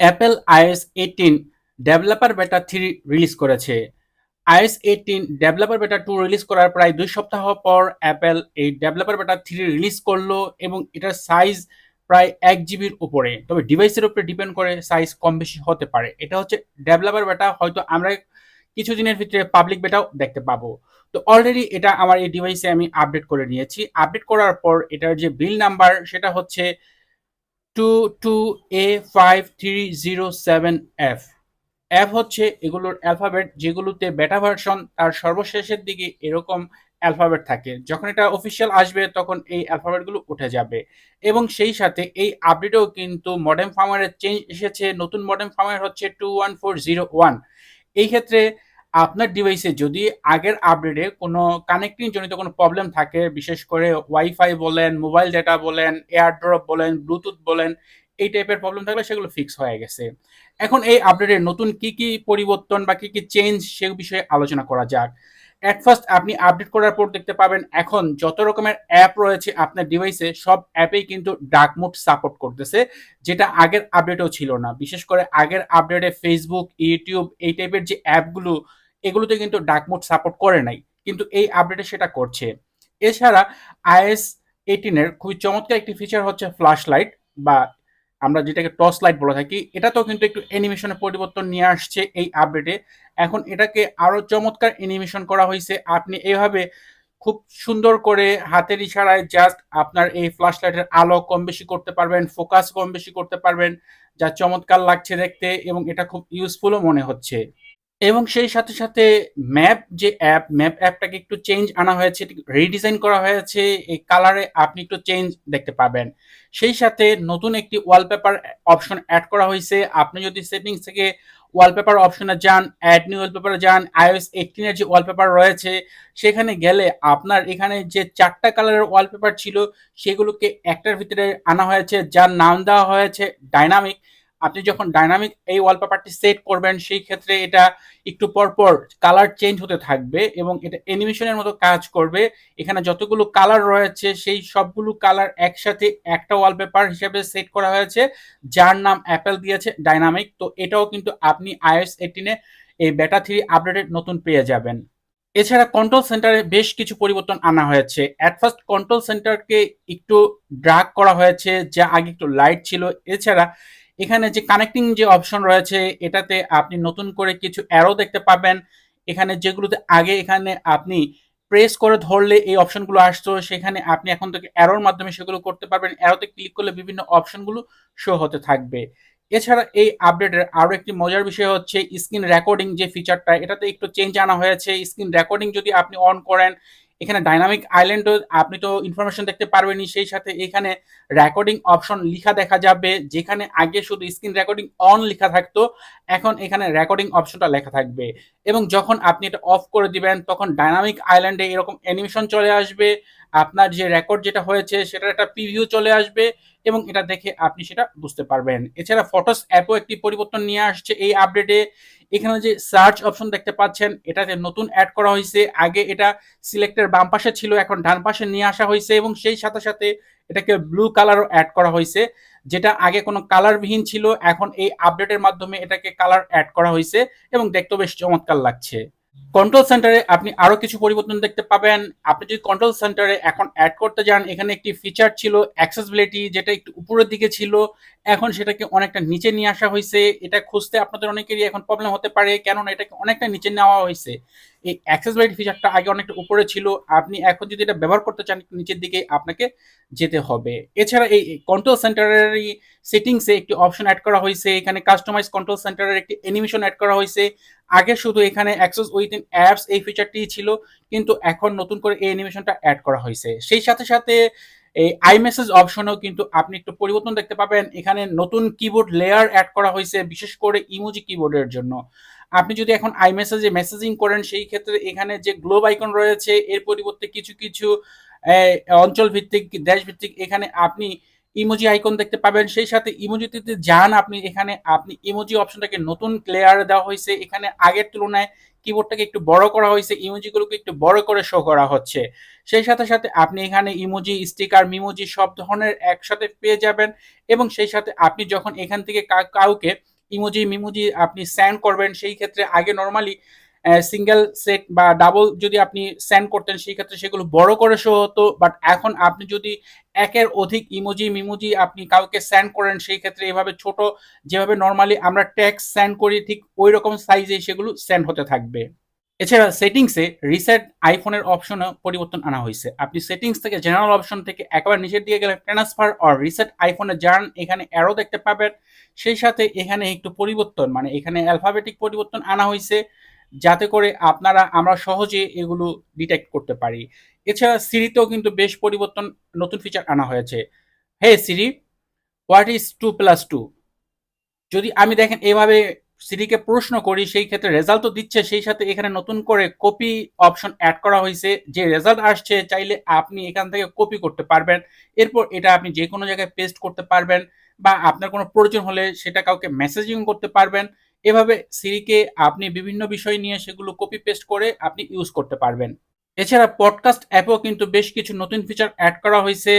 Apple iOS eighteen developer beta three release করেছে। IOS eighteen developer beta two release করার প্রায় দুই সপ্তাহ পর অ্যাপেল এই ডেভেলপার বেটা থ্রি রিলিজ করল এবং এটার সাইজ প্রায় এক জিবির উপরে। তবে ডিভাইসের উপরে ডিপেন্ড করে সাইজ কম বেশি হতে পারে। এটা হচ্ছে ডেভেলপার বেটা হয়তো আমরা কিছু দিনের ভিতরে পাবলিক বেটাও দেখতে পাবো। তো অলরেডি এটা আমার এই ডিভাইসে আমি আপডেট করে নিয়েছি। আপডেট করার পর এটার যে বিল নাম্বার সেটা হচ্ছে two two A five three zero seven F F হচ্ছে এগুলোর অ্যালফাবেট যেগুলোতে বেটা ভার্সন তার সর্বশেষের দিকে এরকম অ্যালফাবেট থাকে। যখন এটা অফিসিয়াল আসবে তখন এই অ্যালফাবেটগুলো উঠে যাবে। এবং সেই সাথে এই আপডেটেও কিন্তু মডেম ফার্মারের চেঞ্জ এসেছে। নতুন মডেম ফার্মার হচ্ছে two one four zero one এই ক্ষেত্রে আপনার ডিভাইসে যদি আগের আপডেটে কোনো কানেক্টিং জনিত কোনো প্রবলেম থাকে, বিশেষ করে ওয়াইফাই বলেন মোবাইল ডেটা বলেন এয়ারড্রপ বলেন ব্লুটুথ বলেন, এই টাইপের প্রবলেম থাকলে সেগুলো ফিক্স হয়ে গেছে। এখন এই আপডেটে নতুন কি কি পরিবর্তন বা কি কি চেঞ্জ সে বিষয়ে আলোচনা করা যাক। অ্যাট ফার্স্ট আপনি আপডেট করার পর দেখতে পাবেন, এখন যত রকমের অ্যাপ রয়েছে আপনার ডিভাইসে সব অ্যাপেই কিন্তু ডার্ক মোড সাপোর্ট করতেছে, যেটা আগের আপডেটেও ছিল না। বিশেষ করে আগের আপডেটে ফেসবুক ইউটিউব এই টাইপের যে অ্যাপগুলো এগুলোতে কিন্তু ডার্ক মোড সাপোর্ট করে নাই, কিন্তু এই আপডেটে সেটা করছে। এছাড়া আইএস এইটিনের খুবই চমৎকার একটি ফিচার হচ্ছে ফ্ল্যাশ লাইট বা আমরা যেটাকে টর্চ লাইট বলে থাকি, এটাতেও কিন্তু একটু অ্যানিমেশনের পরিবর্তন নিয়ে আসছে এই আপডেটে এখন এটাকে আরও চমৎকার অ্যানিমেশন করা হয়েছে। আপনি এভাবে খুব সুন্দর করে হাতের ইশারায় জাস্ট আপনার এই ফ্ল্যাশ লাইটের আলো কম বেশি করতে পারবেন ফোকাস কম বেশি করতে পারবেন, যা চমৎকার লাগছে দেখতে এবং এটা খুব ইউজফুলও মনে হচ্ছে। এবং সেই সাথে সাথে ম্যাপ যে অ্যাপ ম্যাপ অ্যাপটাকে একটু চেঞ্জ আনা হয়েছে রিডিজাইন করা হয়েছে, এই কালারে আপনি একটু চেঞ্জ দেখতে পাবেন। সেই সাথে নতুন একটি ওয়ালপেপার অপশন অ্যাড করা হয়েছে। আপনি যদি সেটিংস থেকে ওয়ালপেপার অপশনে যান অ্যাড নিউ ওয়ালপেপারে যান আইওএস এইটিনের যে ওয়ালপেপার রয়েছে, সেখানে গেলে আপনার এখানে যে চারটা কালারের ওয়ালপেপার ছিল, সেগুলোকে একটার ভিতরে আনা হয়েছে, যার নাম দেওয়া হয়েছে ডাইনামিক আপনি যখন ডাইনামিক এই ওয়ালপেপারটি সেট করবেন, সেই ক্ষেত্রে এটা একটু পর পর কালার চেঞ্জ হতে থাকবে এবং এটা অ্যানিমেশনের মতো কাজ করবে। এখানে যতগুলো কালার রয়েছে, সেই সবগুলো কালার একসাথে একটা ওয়ালপেপার হিসেবে সেট করা হয়েছে, যার নাম অ্যাপেল দিয়েছে ডাইনামিক তো এটাও কিন্তু আপনি আইএস এইটিনে এই বেটা থ্রি আপডেটেড নতুন পেয়ে যাবেন। এছাড়া কন্ট্রোল সেন্টারে বেশ কিছু পরিবর্তন আনা হয়েছে। অ্যাট ফার্স্ট কন্ট্রোল সেন্টারকে একটু ড্রাগ করা হয়েছে, যা আগে একটু লাইট ছিল। এছাড়া এখানে যে কানেক্টিং যে অপশন রয়েছে, এটাতে আপনি নতুন করে কিছু অ্যারো দেখতে পাবেন। এখানে যেগুলোতে আগে এখানে আপনি প্রেস করে ধরলে এই অপশনগুলো আসতো, সেখানে আপনি এখন থেকে অ্যারোর মাধ্যমে সেগুলো করতে পারবেন। অ্যারোতে ক্লিক করলে বিভিন্ন অপশনগুলো শো হতে থাকবে। এছাড়া এই আপডেটের আরও একটি মজার বিষয় হচ্ছে স্ক্রিন রেকর্ডিং যে ফিচারটা এটাতে একটু চেঞ্জ আনা হয়েছে। স্ক্রিন রেকর্ডিং যদি আপনি অন করেন এখানে ডাইনামিক আইল্যান্ড আপনি তো ইনফরমেশন দেখতে পারবেনই, সেই সাথে এখানে রেকর্ডিং অপশন লিখা দেখা যাবে, যেখানে আগে শুধু স্ক্রিন রেকর্ডিং অন লেখা থাকতো, এখন এখানে রেকর্ডিং অপশনটা লেখা থাকবে। এবং যখন আপনি এটা অফ করে দিবেন, তখন ডাইনামিক আইল্যান্ডে এরকম অ্যানিমেশন চলে আসবে, আপনার যে রেকর্ড যেটা হয়েছে, সেটার একটা প্রিভিউ চলে আসবে এবং এটা দেখে আপনি সেটা বুঝতে পারবেন। এছাড়া ফটোস অ্যাপও একটি পরিবর্তন নিয়ে আসছে এই আপডেটে এখানে যে সার্চ অপশন দেখতে পাচ্ছেন, এটাতে নতুন অ্যাড করা হয়েছে। আগে এটা সিলেক্টের বাম পাশে ছিল, এখন ডান পাশে নিয়ে আসা হয়েছে এবং সেই সাথে সাথে এটাকে ব্লু কালারও অ্যাড করা হয়েছে, যেটা আগে কোনো কালারবিহীন ছিল। এখন এই আপডেটের মাধ্যমে এটাকে কালার অ্যাড করা হয়েছে এবং দেখতেও বেশ চমৎকার লাগছে। কন্ট্রোল সেন্টারে আপনি আরও কিছু পরিবর্তন দেখতে পাবেন। আপনি যদি কন্ট্রোল সেন্টারে এখন অ্যাড করতে যান, এখানে একটি ফিচার ছিল অ্যাক্সেসিবিলিটি যেটা একটু উপরের দিকে ছিল। এখন সেটাকে অনেকটা নিচে নিয়ে আসা হয়েছে এটা খুঁজতে আপনাদের অনেকেরই এখন প্রবলেম হতে পারে, কেননা এটাকে অনেকটা নিচে নেওয়া হয়েছে এই অ্যাক্সেসিবিলিটি ফিচারটা আগে অনেকটা উপরে ছিল। আপনি এখন যদি এটা ব্যবহার করতে চান নিচের দিকে আপনাকে যেতে হবে। এছাড়া এই কন্ট্রোল সেন্টারের সেটিংসে একটি অপশন অ্যাড করা হয়েছে। এখানে কাস্টমাইজ কন্ট্রোল সেন্টারের একটি অ্যানিমেশন অ্যাড করা হয়েছে। আগে শুধু এখানে অ্যাক্সেস উইথিন অ্যাপস এই ফিচারটি ছিল, কিন্তু এখন নতুন করে এই অ্যানিমেশনটা অ্যাড করা হয়েছে। সেই সাথে সাথে এই আই মেসেজ অপশনও কিন্তু আপনি একটু পরিবর্তন দেখতে পাবেন। এখানে নতুন কিবোর্ড লেয়ার অ্যাড করা হয়েছে, বিশেষ করে ইমোজি কিবোর্ডের জন্য। আপনি যদি এখন আই মেসেজে মেসেজিং করেন, সেই ক্ষেত্রে এখানে যে গ্লোব আইকন রয়েছে, এর পরিবর্তে কিছু কিছু অঞ্চল ভিত্তিক দেশ ভিত্তিক এখানে আপনি ইমোজি আইকন দেখতে পাবেন। সেই সাথে ইমোজিতে যান আপনি, এখানে আপনি ইমোজি অপশনটাকে নতুন লেয়ারে দেওয়া হয়েছে। এখানে আগের তুলনায় কিবোর্ডটাকে একটু বড় করা হয়েছে ইমোজিগুলোকে একটু বড় করে শো করা হচ্ছে। সেই সাথে সাথে আপনি এখানে ইমোজি স্টিকার মিমোজি সব ধরনের একসাথে পেয়ে যাবেন এবং সেই সাথে আপনি যখন এখান থেকে কাউকে ইমোজি মিমোজি আপনি স্যান্ড করবেন, সেই ক্ষেত্রে আগে নর্মালি সিঙ্গেল সেট বা ডাবল যদি আপনি সেন্ড করতেন, সেই ক্ষেত্রে সেগুলো বড় করে শো হতো। বাট এখন আপনি যদি একের অধিক ইমোজি মিমোজি আপনি কাউকে সেন্ড করেন, সেই ক্ষেত্রে এভাবে ছোট যেভাবে নর্মালি আমরা ট্যাক্স সেন্ড করি, ঠিক ওই রকম সাইজে সেগুলো সেন্ড হতে থাকবে। এছাড়া সেটিংসে রিসেট আইফোনের অপশনে পরিবর্তন আনা হয়েছে। আপনি সেটিংস থেকে জেনারেল অপশন থেকে একবার নিচের দিকে গেলে ট্রান্সফার অর রিসেট আইফোনে যান, এখানে অ্যারো দেখতে পাবেন। সেই সাথে এখানে একটু পরিবর্তন মানে এখানে অ্যালফাবেটিক পরিবর্তন আনা হয়েছে। যাতে করে আপনারা, আমরা সহজে এগুলো ডিটেক্ট করতে পারি। এছাড়া সিরিতেও কিন্তু বেশ পরিবর্তন নতুন ফিচার আনা হয়েছে। Hey Siri what is two plus two যদি আমি দেখেন এভাবে সিরিকে প্রশ্ন করি, সেই ক্ষেত্রে রেজাল্ট তো দিচ্ছে, সেই সাথে এখানে নতুন করে কপি অপশন অ্যাড করা হয়েছে। যে রেজাল্ট আসছে, চাইলে আপনি এখান থেকে কপি করতে পারবেন। এরপর এটা আপনি যে কোনো জায়গায় পেস্ট করতে পারবেন বা আপনার কোনো প্রয়োজন হলে সেটা কাউকে মেসেজিং করতে পারবেন। এভাবে সিরিকে আপনি বিভিন্ন বিষয় নিয়ে সেগুলো কপি পেস্ট করে আপনি ইউজ করতে পারবেন। এছাড়া পডকাস্ট অ্যাপেও কিন্তু বেশ কিছু নতুন ফিচার অ্যাড করা হয়েছে।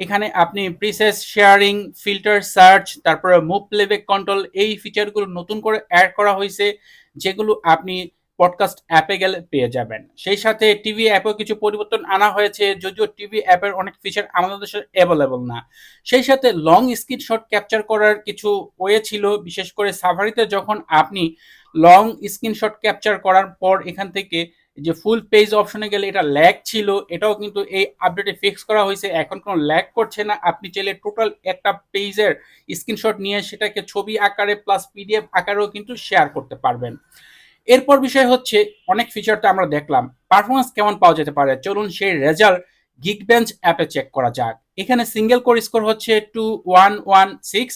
এখানে আপনি প্রিসেস শেয়ারিং ফিল্টার সার্চ তারপরে মুভ প্লেব্যাক কন্ট্রোল এই ফিচারগুলো নতুন করে অ্যাড করা হয়েছে, যেগুলো আপনি পডকাস্ট অ্যাপে গেলে পেয়ে যাবেন। সেই সাথে টিভি অ্যাপেও কিছু পরিবর্তন আনা হয়েছে, যদিও টিভি অ্যাপের অনেক ফিচার আমাদের দেশে অ্যাভেলেবল না। সেই সাথে লং স্ক্রিন স্ক্রিনশট ক্যাপচার করার কিছু ওয়ে ছিল, বিশেষ করে সাভারিতে যখন আপনি লং স্ক্রিনশট ক্যাপচার করার পর এখান থেকে যে ফুল পেজ অপশনে গেলে এটা ল্যাগ ছিল, এটাও কিন্তু এই আপডেটে ফিক্স করা হয়েছে। এখন কোনো ল্যাগ করছে না। আপনি চাইলে টোটাল একটা পেজের স্ক্রিনশট নিয়ে সেটাকে ছবি আকারে প্লাস পিডিএফ আকারেও কিন্তু শেয়ার করতে পারবেন। এরপর বিষয় হচ্ছে, অনেক ফিচার আমরা দেখলাম। পারফরমেন্স কেমন পাওয়া যেতে পারে? চলুন সেই রেজাল্ট গিক বেঞ্চ অ্যাপে চেক করা যাক। এখানে সিঙ্গেল কোর স্কোর হচ্ছে টু ওয়ান ওয়ান সিক্স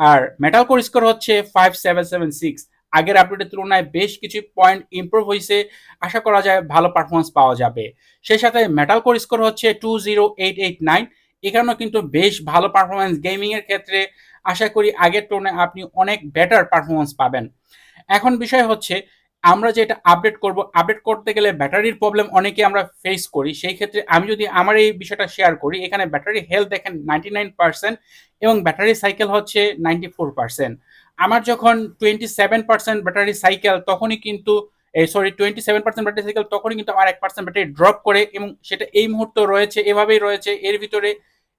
আর মেটাল কোর স্কোর হচ্ছে ফাইভ সেভেন সেভেন সিক্স আগের আপডেটের তুলনায় বেশ কিছু পয়েন্ট ইম্প্রুভ হয়েছে আশা করা যায় ভালো পারফরমেন্স পাওয়া যাবে। সেই সাথে মেটাল কোর স্কোর হচ্ছে two zero eight eight nine এখানেও কিন্তু বেশ ভালো পারফরমেন্স গেমিংয়ের ক্ষেত্রে। আশা করি আগের তুলনায় আপনি অনেক বেটার পারফরমেন্স পাবেন। এখন বিষয় হচ্ছে আমরা যেটা আপডেট করব আপডেট করতে গেলে ব্যাটারির প্রবলেম অনেকে আমরা ফেস করি। সেই ক্ষেত্রে আমি যদি আমার এই বিষয়টা শেয়ার করি, এখানে ব্যাটারি হেলথ দেখেন নাইনটি নাইন পার্সেন্ট এবং ব্যাটারি সাইকেল হচ্ছে নাইনটি ফোর পার্সেন্ট আমার যখন twenty seven percent battery cycle তখনই কিন্তু এই sorry twenty seven percent battery cycle তখনই কিন্তু আমার এক পার্সেন্ট ব্যাটারি ড্রপ করে এবং সেটা এই মুহূর্তে রয়েছে, এভাবেই রয়েছে। এর ভিতরে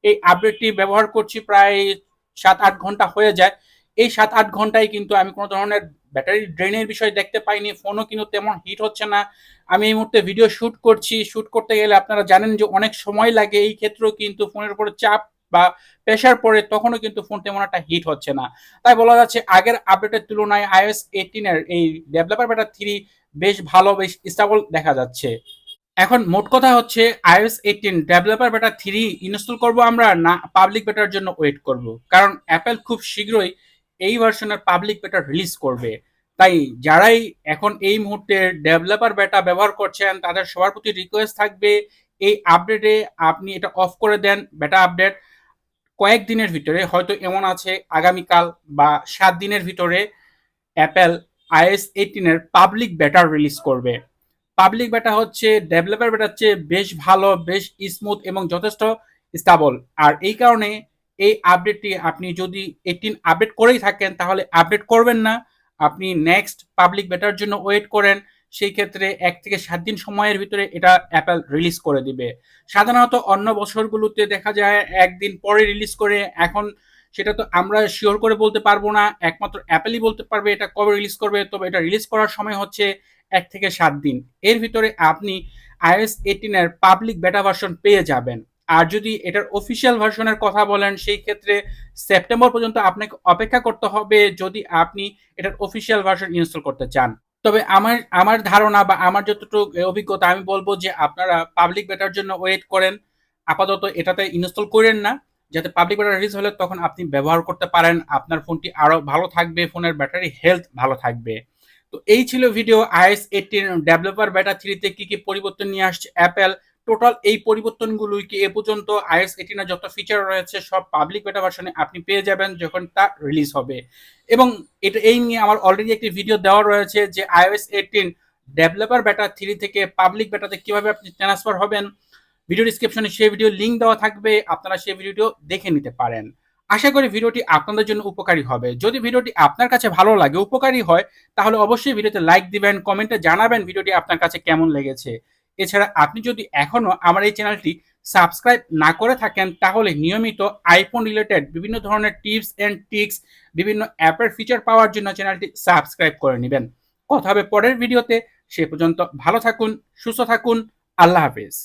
এই আপডেটটি ব্যবহার করছি প্রায় সাত আট ঘণ্টা হয়ে যায়। এই সাত আট ঘন্টায় কিন্তু আমি কোনো ধরনের ব্যাটারি ড্রেনের বিষয় দেখতে পাইনি, ফোনও কিন্তু তেমন হিট হচ্ছে না। আমি এই মুহূর্তে ভিডিও শ্যুট করছি শ্যুট করতে গেলে আপনারা জানেন যে অনেক সময় লাগে, এই ক্ষেত্রেও কিন্তু ফোনের উপরে চাপ বা প্রেশার পড়ে, তখনও কিন্তু ফোন তেমন একটা হিট হচ্ছে না। তাই বলা যাচ্ছে, আগের আপডেটের তুলনায় আইএস এইটিনের এই ডেভেলপার ব্যাটার থ্রি বেশ ভালো, বেশ স্টেবল দেখা যাচ্ছে। এখন মোট কথা হচ্ছে iOS eighteen developer beta three install করব আমরা না পাবলিক বেটার জন্য ওয়েট করব। কারণ অ্যাপেল খুব শীঘ্রই এই ভার্সনের পাবলিক বেটা রিলিজ করবে। তাই যারাই এখন এই মুহূর্তে ডেভেলপার বেটা ব্যবহার করছেন, তাদের সবার প্রতি রিকোয়েস্ট থাকবে, এই আপডেটে আপনি এটা অফ করে দেন বেটা আপডেট কয়েকদিনের ভিতরে, হয়তো এমন আছে আগামীকাল বা সাত দিনের ভিতরে অ্যাপেল আইএস এইটিনের পাবলিক বেটা রিলিজ করবে। পাবলিক বেটা হচ্ছে ডেভেলপার বেটার চেয়ে বেশ ভালো, বেশ স্মুথ এবং যথেষ্ট স্টাবল আর এই কারণে এই আপডেটটি আপনি যদি এইটিন আপডেট করেই থাকেন, তাহলে আপডেট করবেন না। আপনি নেক্সট পাবলিক বেটার জন্য ওয়েট করেন। সেই ক্ষেত্রে এক থেকে সাত দিন সময়ের ভিতরে এটা অ্যাপেল রিলিজ করে দিবে। সাধারণত অন্য বছরগুলোতে দেখা যায় একদিন পরে রিলিজ করে, এখন সেটা তো আমরা শিওর করে বলতে পারব না। একমাত্র অ্যাপেলই বলতে পারবে এটা কবে রিলিজ করবে, তবে এটা রিলিজ করার সময় হচ্ছে এক থেকে সাত দিন। এর ভিতরে আপনি আইএস এইটিনের পাবলিক বেটা ভার্সন পেয়ে যাবেন। আর যদি এটার অফিসিয়াল ভার্সনের কথা বলেন, সেই ক্ষেত্রে সেপ্টেম্বর পর্যন্ত আপনাকে অপেক্ষা করতে হবে যদি আপনি এটার অফিসিয়াল ভার্সন ইনস্টল করতে চান। তবে আমার আমার ধারণা বা আমার যতটুকু অভিজ্ঞতা, আমি বলব যে আপনারা পাবলিক বেটার জন্য ওয়েট করেন। আপাতত এটাতে ইনস্টল করেন না। যাতে পাবলিক বেটা রিলিজ হলে তখন আপনি ব্যবহার করতে পারেন। আপনার ফোনটি আরও ভালো থাকবে, ফোনের ব্যাটারি হেলথ ভালো থাকবে। তো এই ছিল ভিডিও আইএস এইটিন ডেভেলপার বেটা থ্রিতে কি কি পরিবর্তন নিয়ে আসছে অ্যাপেল টোটাল এই পরিবর্তনগুলোই কি এ পর্যন্ত আইএস এইটিনের যত ফিচার রয়েছে সব পাবলিক বেটা ভার্সনে আপনি পেয়ে যাবেন যখন তা রিলিজ হবে। এবং এটা এই নিয়ে আমার অলরেডি একটি ভিডিও দেওয়া রয়েছে যে iOS eighteen developer beta three থেকে পাবলিক বেটাতে কীভাবে আপনি ট্রান্সফার হবেন। ভিডিও ডিসক্রিপশনে সেই ভিডিও লিঙ্ক দেওয়া থাকবে, আপনারা সেই ভিডিওটিও দেখে নিতে পারেন। আশা করি ভিডিওটি আপনাদের জন্য উপকারী হবে। যদি ভিডিওটি আপনার কাছে ভালো লাগে, উপকারী হয়, তাহলে অবশ্যই ভিডিওতে লাইক দিবেন কমেন্টে জানাবেন ভিডিওটি আপনার কাছে কেমন লেগেছে। এছাড়া আপনি যদি এখনও আমার এই চ্যানেলটি সাবস্ক্রাইব না করে থাকেন, তাহলে নিয়মিত আইফোন রিলেটেড বিভিন্ন ধরনের টিপস অ্যান্ড টিক্স বিভিন্ন অ্যাপের ফিচার পাওয়ার জন্য চ্যানেলটি সাবস্ক্রাইব করে নেবেন। কথা হবে পরের ভিডিওতে সে পর্যন্ত ভালো থাকুন, সুস্থ থাকুন। আল্লাহ হাফিজ।